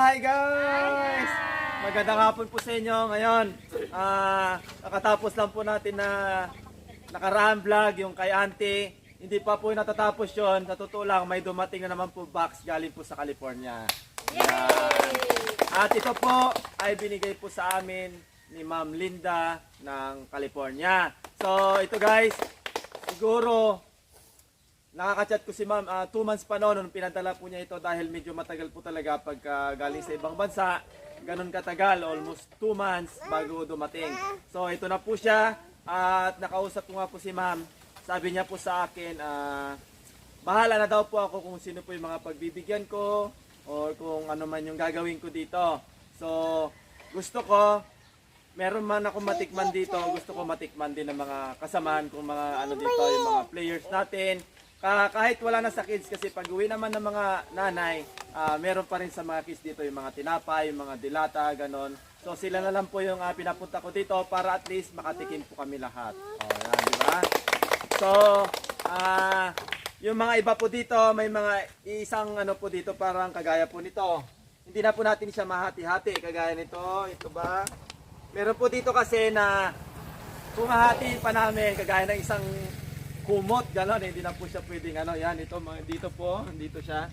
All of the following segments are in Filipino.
hi guys! Magandang hapon po sa inyo ngayon. Ah, nakatapos lang po natin na nakaraan vlog yung kay auntie. Hindi pa po natatapos yon. Sa totoo lang, may dumating na naman po box galing po sa California. Yan. At ito po ay binigay po sa amin ni Ma'am Linda ng California. So ito guys, siguro Nakaka-chat ko si ma'am, 2 months pa noon nung pinadala po niya ito dahil medyo matagal po talaga pag ah, galing sa ibang bansa. Ganun katagal, almost 2 months bago dumating. So ito na po siya at nakausap ko nga po si ma'am. Sabi niya po sa akin, ah, bahala na daw po ako kung sino po yung mga pagbibigyan ko or kung ano man yung gagawin ko dito. So gusto ko, meron man ako matikman dito, gusto ko matikman din ng mga kasamaan kong mga ano dito, yung mga players natin. Ka- kahit wala na sa kids kasi pag uwi naman ng mga nanay, ah, meron pa rin sa mga kids dito yung mga tinapay, yung mga dilata, ganon. So sila na lang po yung ah, pinapunta ko dito para at least makatikim po kami lahat. O yan, di ba? So, ah, yung mga iba po dito, may mga isang ano po dito parang kagaya po nito. Hindi na po natin siya mahati-hati kagaya nito. Ito ba? Meron po dito kasi na pumahati pa namin kagaya ng isang kumot, gano'n, hindi na po siya pwedeng ano, yan, ito, dito po, dito siya,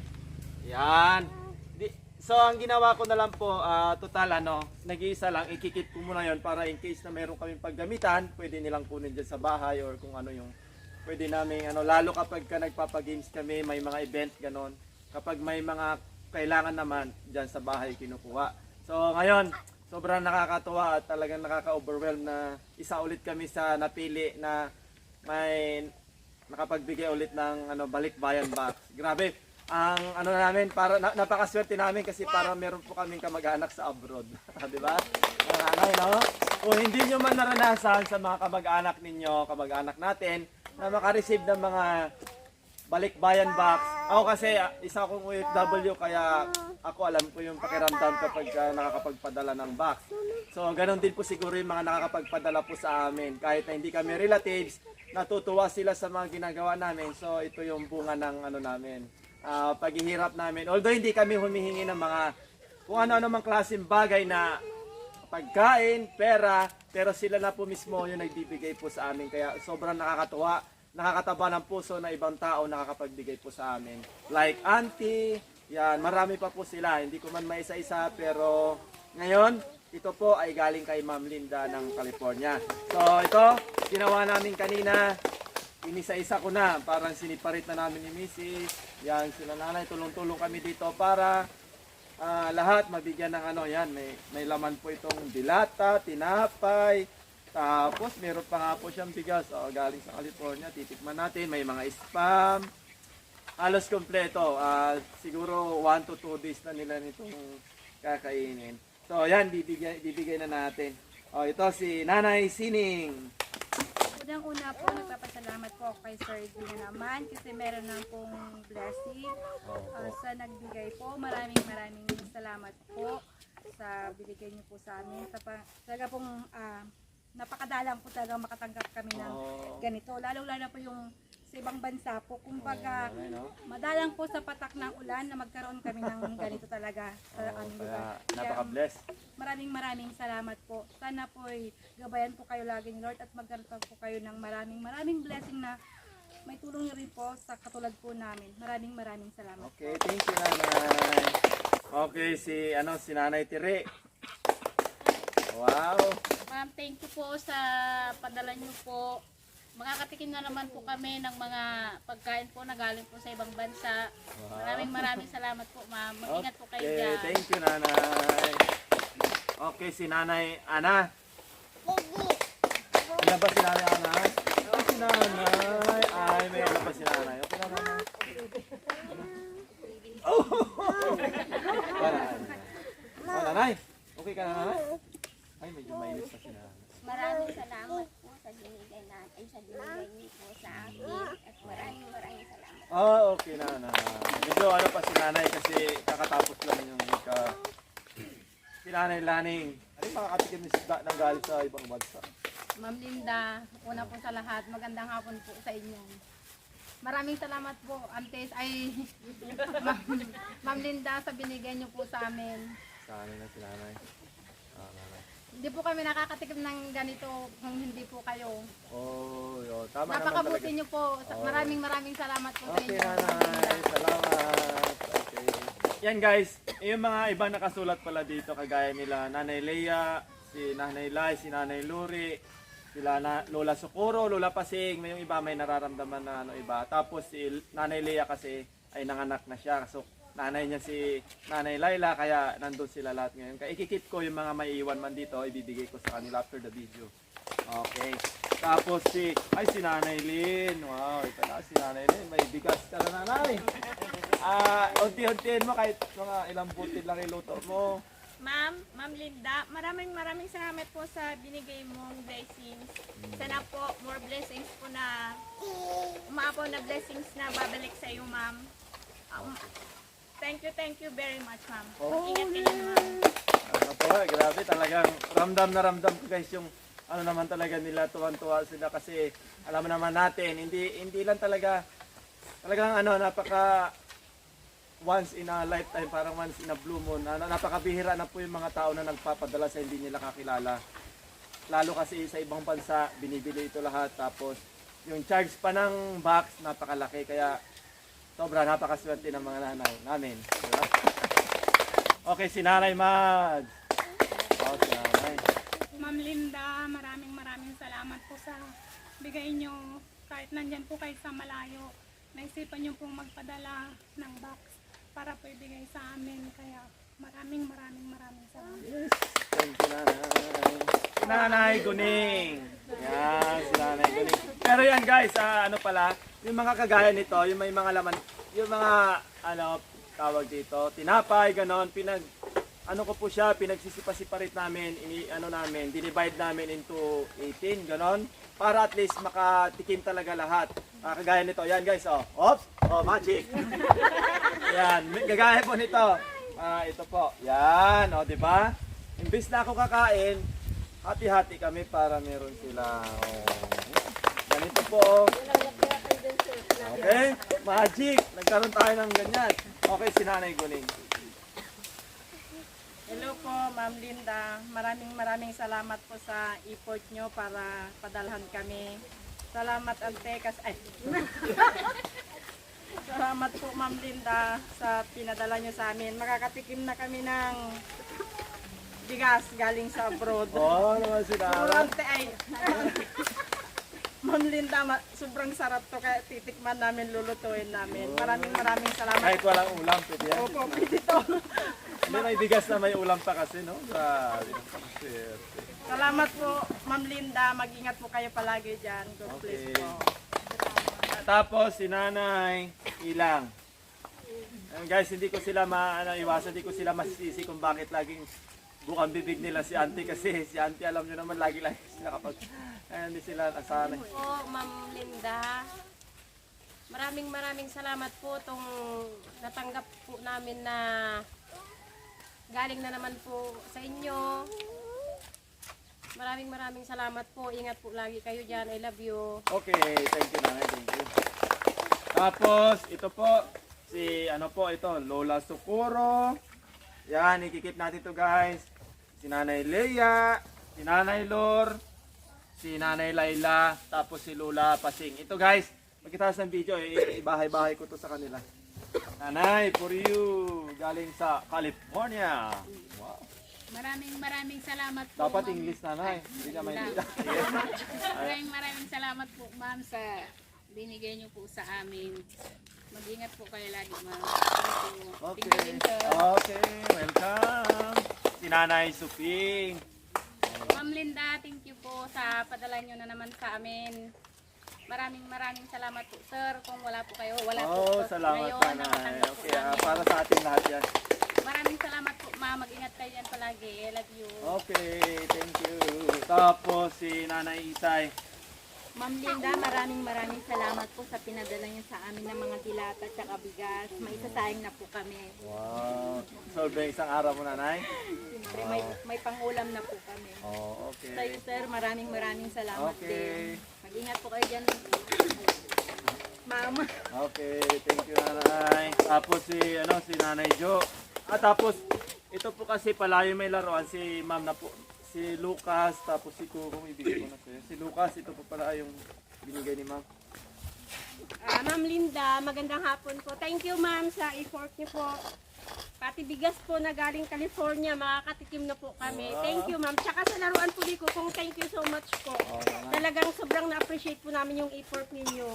yan, so ang ginawa ko na lang po, ah, total ano, nag-iisa lang, ikikit ko muna yon para in case na meron kaming paggamitan, pwede nilang kunin dyan sa bahay or kung ano yung, pwede namin, ano, lalo kapag ka nagpapagames kami, may mga event, gano'n, kapag may mga kailangan naman, dyan sa bahay kinukuha. So ngayon, sobrang nakakatuwa at talagang nakaka-overwhelm na isa ulit kami sa napili na may nakapagbigay ulit ng ano balikbayan box. Grabe. Ang ano namin para na, napakaswerte namin kasi para meron po kaming kamag-anak sa abroad, 'di ba? Nanay, no? Kung hindi nyo man naranasan sa mga kamag-anak ninyo, kamag-anak natin na makareceive ng mga balikbayan box. Ako kasi isa akong OFW kaya ako alam ko yung pakiramdam kapag ah, nakakapagpadala ng box. So ganun din po siguro yung mga nakakapagpadala po sa amin. Kahit na hindi kami relatives, natutuwa sila sa mga ginagawa namin. So ito yung bunga ng ano namin. ah, paghihirap namin. Although hindi kami humihingi ng mga kung ano-ano mang klaseng bagay na pagkain, pera, pero sila na po mismo yung nagbibigay po sa amin. Kaya sobrang nakakatuwa, nakakataba ng puso na ibang tao nakakapagbigay po sa amin. Like auntie, yan, marami pa po sila. Hindi ko man maisa-isa, pero ngayon, ito po ay galing kay Ma'am Linda ng California. So ito, ginawa namin kanina, inisa-isa ko na, parang siniparit na namin ni Mrs. Yan, sila nanay, tulong-tulong kami dito para Ah, lahat mabigyan ng ano. Yan, may, may laman po itong dilata, tinapay, tapos meron pa nga po siyang bigas, oh, galing sa California, titikman natin, may mga spam, halos kompleto, Ah, siguro 1 to 2 days na nila nitong kakainin. So yan, bibigay, bibigay na natin. Oh, ito si Nanay Sining. Unang-una po, nagpapasalamat po ako kay Sir Dina naman kasi meron na pong blessing uh, sa nagbigay po. Maraming maraming salamat po sa binigay niyo po sa amin. Sa pa, talaga pong ah, napakadalang po talaga makatanggap kami ng ganito. Lalo-lalo po yung sa ibang bansa po. Kumbaga, no? madalang po sa patak ng ulan na magkaroon kami ng ganito talaga sa Oh, aming kaya lugar. Kaya, napaka-bless. Maraming maraming salamat po. Sana po ay gabayan po kayo lagi ni Lord at magkaroon po kayo ng maraming maraming blessing na may tulong niyo rin po sa katulad po namin. Maraming maraming salamat. Okay, thank you nanay. Okay, si ano si Nanay Tire. Wow. Ma'am, thank you po sa padala niyo po. Makakatikim na naman po kami ng mga pagkain po na galing po sa ibang bansa. Maraming maraming salamat po, ma'am. Mag-ingat po kayo Okay, dyan. thank you nanay. Okay, si Nanay Ana. Ano ba si Nanay Ana? Oh, si Nanay. Ay, may ano pa si Nanay. Okay na nanay. Oh! Nanay. Oh, nanay. Okay ka na nanay? Ay, medyo mainit pa si nanay. Maraming salamat sa binigay natin, sa binigay niyo po sa akin. At maraming maraming salamat. Ah, okay na na. Medyo ano pa si nanay kasi kakatapos lang yung ka si nanay Laning. Ano yung makakatikim ni isda ng galing sa ibang bansa? Ma'am Linda, una po sa lahat, magandang hapon po sa inyo. Maraming salamat po, Antes, ay Ma'am Ma'am Linda sa binigay niyo po sa amin. Sa amin na si nanay. Hindi po kami nakakatikim ng ganito kung hindi po kayo. Oh, yun. Tama Napakabuti niyo po. Sa- Maraming maraming salamat po sa Okay, inyo. nanay. Salamat. Okay. Yan guys, yung mga ibang nakasulat pala dito kagaya nila Nanay Leia, si Nanay Lai, si Nanay Luri, sila na, Lola Socorro, Lola Pasing, may yung iba may nararamdaman na ano iba. Tapos si Nanay Leia kasi ay nanganak na siya. So nanay niya si Nanay Laila kaya nandun sila lahat ngayon. Kaya ikikip ko yung mga may iwan man dito, ibibigay ko sa kanila after the video. Okay. Tapos si, ay si Nanay Lynn. Wow, ito na si Nanay Lynn. May bigas ka na nanay. Ah, unti-untiin mo kahit mga ilang butil lang iluto mo. Ma'am, Ma'am Linda, maraming maraming salamat po sa binigay mong blessings. Sana po more blessings po na umaapaw na blessings na babalik sa iyo, ma'am. Um, thank you, thank you very much, ma'am. Ingat ka dyan, ma'am. Ano po, eh, grabe talagang ramdam na ramdam ko guys yung ano naman talaga nila tuwan-tuwa sila kasi alam naman natin hindi hindi lang talaga talagang ano napaka once in a lifetime parang once in a blue moon na, napakabihira na po yung mga tao na nagpapadala sa hindi nila kakilala lalo kasi sa ibang bansa binibili ito lahat tapos yung charge pa ng box napakalaki kaya sobra napakaswerte ng mga nanay namin diba? Okay, si Nanay Mads. Oh, si Nanay. Ma'am Linda, maraming maraming salamat po sa bigay nyo. Kahit nandyan po kayo sa malayo, naisipan nyo pong magpadala ng box para po ibigay sa amin. Kaya maraming maraming maraming salamat. Thank you, Nanay. Nanay Guning. Yan, si Nanay Guning. Pero yan guys, ah, ano pala, yung mga kagaya nito, yung may mga laman, yung mga, ano, tawag dito, tinapay, ganon, pinag, ano ko po siya, pinagsisipa-siparit namin, ini, ano namin, dinivide namin into 18, ganon, para at least makatikim talaga lahat. Ah, kagaya nito, yan guys, oh, oops, oh, magic. yan, gagaya po nito. Ah, ito po, yan, oh, di ba? Imbis na ako kakain, hati-hati kami para meron sila. Oh. Ganito po. Okay? Magic! Nagkaroon tayo ng ganyan. Okay, si Nanay Guling. Hello po, Ma'am Linda. Maraming maraming salamat po sa effort nyo para padalhan kami. Salamat ante kas ay. salamat po Ma'am Linda sa pinadala nyo sa amin. Makakatikim na kami ng bigas galing sa abroad. Oo, oh, naman si ay Ma'am Linda, ma- sobrang sarap to kaya titikman namin, lulutuin namin. Maraming maraming salamat. Kahit walang ulam, pwede yan. Opo, pwede to. Hindi may bigas na may ulam pa kasi, no? Grabe. Salamat po, Ma'am Linda. Mag-ingat po kayo palagi dyan. God bless Okay. po. Tapos, si Nanay Ilang. Ayun, guys, hindi ko sila maiwasan, hindi ko sila masisisi kung bakit laging bukang bibig nila si Auntie kasi si Auntie alam nyo naman lagi-lagi sila kapag hindi sila nasanay. po, Ma'am Linda. Maraming maraming salamat po tong natanggap po namin na galing na naman po sa inyo. Maraming maraming salamat po. Ingat po lagi kayo dyan. I love you. Okay, thank you nanay, thank you. Tapos, ito po, si ano po ito, Lola Socorro. Yan, ikikip natin to guys. Si Nanay Leia, si Nanay Lor, si Nanay Laila, tapos si Lola Pasing. Ito guys, pagkatapos ng video, i- ibahay-bahay ko to sa kanila. Nanay, for you, galing sa California. Wow. Maraming maraming salamat po. Dapat Ma'am. English nanay, hindi ka maintindihan. Maraming maraming salamat po, ma'am, sa binigay niyo po sa amin. Mag-ingat po kayo lagi, ma'am. Thank you. Okay. Thank you din, sir. Okay, welcome. Si Nanay Suping. Ma'am Linda, thank you po sa padala niyo na naman sa amin. Maraming maraming salamat po, sir. Kung wala po kayo, wala po. Oh, po salamat ngayon, Nanay. nakatanggap po Okay, ah, namin. para sa ating lahat yan. Maraming salamat po, ma'am. Mag-ingat kayo dyan palagi. I love you. Okay, thank you. Tapos si Nanay Isay. Ma'am Linda, maraming maraming salamat po sa pinadala niyo sa amin ng mga dilata at saka bigas. May isasayang na po kami. Wow. Solve isang araw mo, Nanay? Siyempre, may, may pangulam na po kami. Oh, Sa'yo, okay. sir, maraming maraming salamat Okay. din. Mag-ingat po kayo dyan. Mama. Okay, thank you nanay. Tapos si ano si Nanay Jo. At tapos ito po kasi palayo may laruan si Ma'am na po si Lucas tapos si Kukong ibigay ko na sa'yo. Si Lucas ito po pala yung binigay ni Ma'am. Ah, Ma'am Linda, magandang hapon po. Thank you ma'am sa effort niyo po. Pati bigas po na galing California, makakatikim na po kami. Thank you ma'am. Tsaka sa laruan po ko kung thank you so much po. Talagang sobrang na-appreciate po namin yung effort ninyo.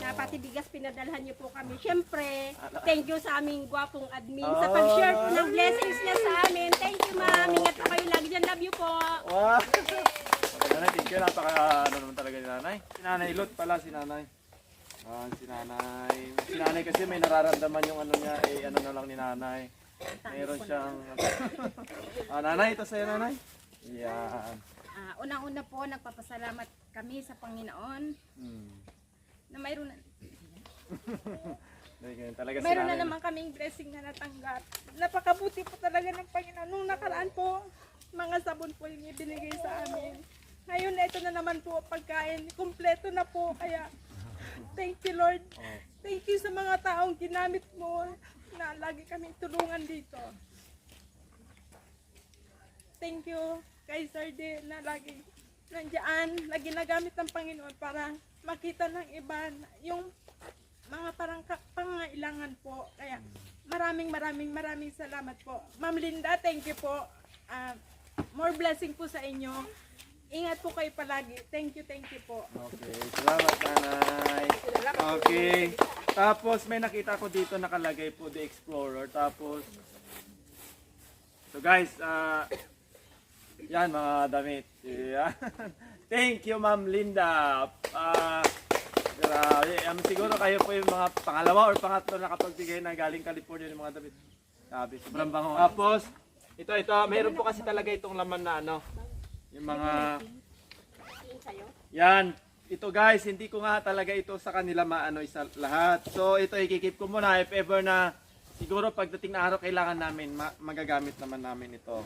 Na pati bigas pinadalhan niyo po kami. Syempre, thank you sa aming gwapong admin sa pag-share po ng blessings niya sa amin. Thank you ma'am. Ingat po kayo lagi dyan. Love you po. Wow! Nanay, thank you. Napaka ano naman talaga ni Nanay. Si Nanay Lot pala si Nanay. Ah, si Nanay. Si Nanay kasi may nararamdaman yung ano niya, eh ano na lang ni Nanay. Mayroon siyang Ah, Nanay, ito sa'yo Nanay. Yan. Ah, unang-una po, nagpapasalamat kami sa Panginoon Hmm. na mayroon na, Dahil ganyan talaga si Meron na Nanay. naman kaming blessing na natanggap. Napakabuti po talaga ng Panginoon. Nung nakaraan po, mga sabon po yung ibinigay sa amin. Ngayon, ito na naman po pagkain. Kompleto na po. Kaya, thank you Lord. Thank you sa mga taong ginamit mo na lagi kaming tulungan dito. Thank you kay Sir D na lagi nandiyan, na ginagamit ng Panginoon para makita ng iba yung mga parang pangailangan po. Kaya maraming maraming maraming salamat po. Ma'am Linda, thank you po. Ah, more blessing po sa inyo. Ingat po kayo palagi. Thank you, thank you po. Okay, salamat nanay. Okay. Tapos may nakita ko dito nakalagay po The Explorer. Tapos So guys, ah yan mga damit. Yan. Thank you Ma'am Linda. Ah grabe. Um, siguro kayo po yung mga pangalawa or pangatlo na nakapagbigay na galing California ng mga damit. Sabi, sobrang bango. Tapos, ito, ito, mayroon po kasi talaga itong laman na ano, yung mga yan. Ito guys, hindi ko nga talaga ito sa kanila maano isa lahat. So ito ikikip ko muna if ever na siguro pagdating na araw kailangan namin ma- magagamit naman namin ito.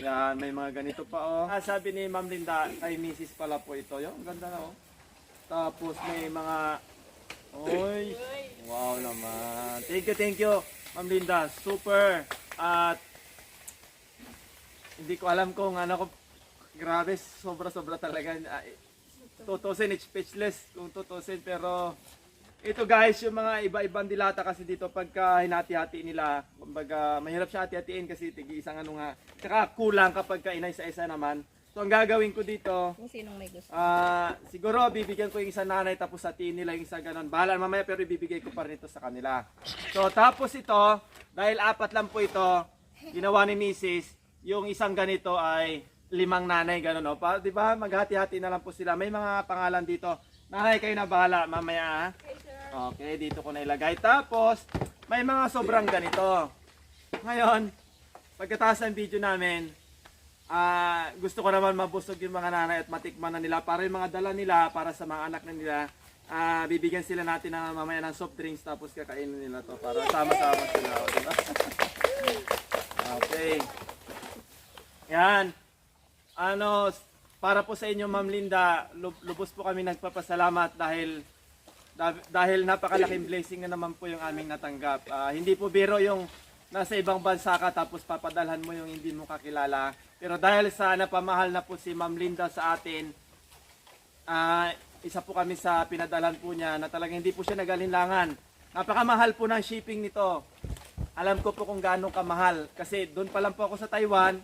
Yan, may mga ganito pa oh. Ah, sabi ni Ma'am Linda, kay Mrs. pala po ito. Yung ganda na oh. Tapos may mga Oy. Wow naman. Thank you, thank you. Ma'am Linda, super. At hindi ko alam kung ano ko grabe sobra-sobra talaga tutusin it's speechless kung tutusin pero ito guys yung mga iba-ibang dilata kasi dito pagka hinati-hati nila kumbaga mahirap siya hati-hatiin kasi tigi isang ano nga tsaka kulang kapag ka inay-isa-isa naman so ang gagawin ko dito Kung sinong may gusto. Ah, siguro bibigyan ko yung isa nanay tapos hatiin nila yung isa ganon. Bahala mamaya pero ibibigay ko pa rin ito sa kanila. So tapos ito, dahil apat lang po ito, ginawa ni Mrs. Yung isang ganito ay limang nanay ganon o. Pa, 'Di ba? Maghati-hati na lang po sila. May mga pangalan dito. Nanay kayo na bahala mamaya. ah. Okay, dito ko na ilagay. Tapos may mga sobrang ganito. Ngayon, pagkatapos ng video namin, Ah, gusto ko naman mabusog yung mga nanay at matikman na nila para yung mga dala nila para sa mga anak na nila. Ah, bibigyan sila natin ng mamaya ng soft drinks tapos kakainin nila to para sama-sama sila, o, di ba? okay. Yan. Ano, para po sa inyo Ma'am Linda, lub- lubos po kami nagpapasalamat dahil dah- dahil napakalaking blessing na naman po yung aming natanggap. Ah, hindi po biro yung nasa ibang bansa ka tapos papadalhan mo yung hindi mo kakilala. Pero dahil sa napamahal na po si Ma'am Linda sa atin, ah, isa po kami sa pinadalan po niya na talagang hindi po siya nagalinlangan. Napakamahal po ng shipping nito. Alam ko po kung gaano kamahal. Kasi doon pa lang po ako sa Taiwan,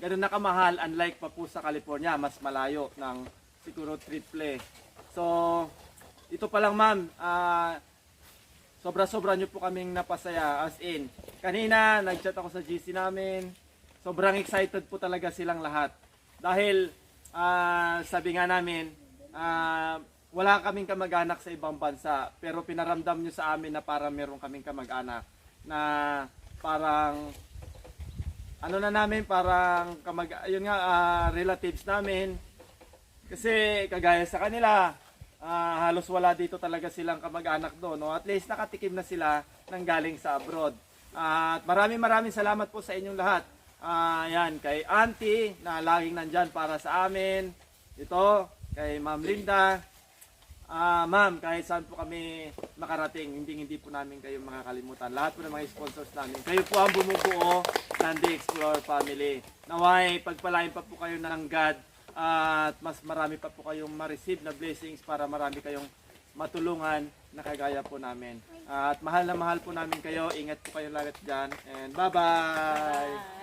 ganun na kamahal, unlike pa po sa California, mas malayo ng siguro triple. So, ito pa lang ma'am, ah, sobra-sobra nyo po kaming napasaya as in. Kanina, nag-chat ako sa GC namin. Sobrang excited po talaga silang lahat. Dahil ah, sabi nga namin, ah, wala kaming kamag-anak sa ibang bansa. Pero pinaramdam nyo sa amin na parang meron kaming kamag-anak. Na parang ano na namin parang kamag yun nga ah, relatives namin. Kasi kagaya sa kanila ah, halos wala dito talaga silang kamag-anak doon no? At least nakatikim na sila ng galing sa abroad. At maraming maraming salamat po sa inyong lahat. Ah, yan kay auntie na laging nandyan para sa amin. Ito kay ma'am Linda Ah, ma'am, kahit saan po kami makarating, hindi hindi po namin kayo makakalimutan. Lahat po ng mga sponsors namin. Kayo po ang bumubuo ng The Explorer Family. Naway, pagpalain pa po kayo ng God at mas marami pa po kayong ma-receive na blessings para marami kayong matulungan na kagaya po namin. At mahal na mahal po namin kayo. Ingat po kayo lagat dyan. And bye-bye!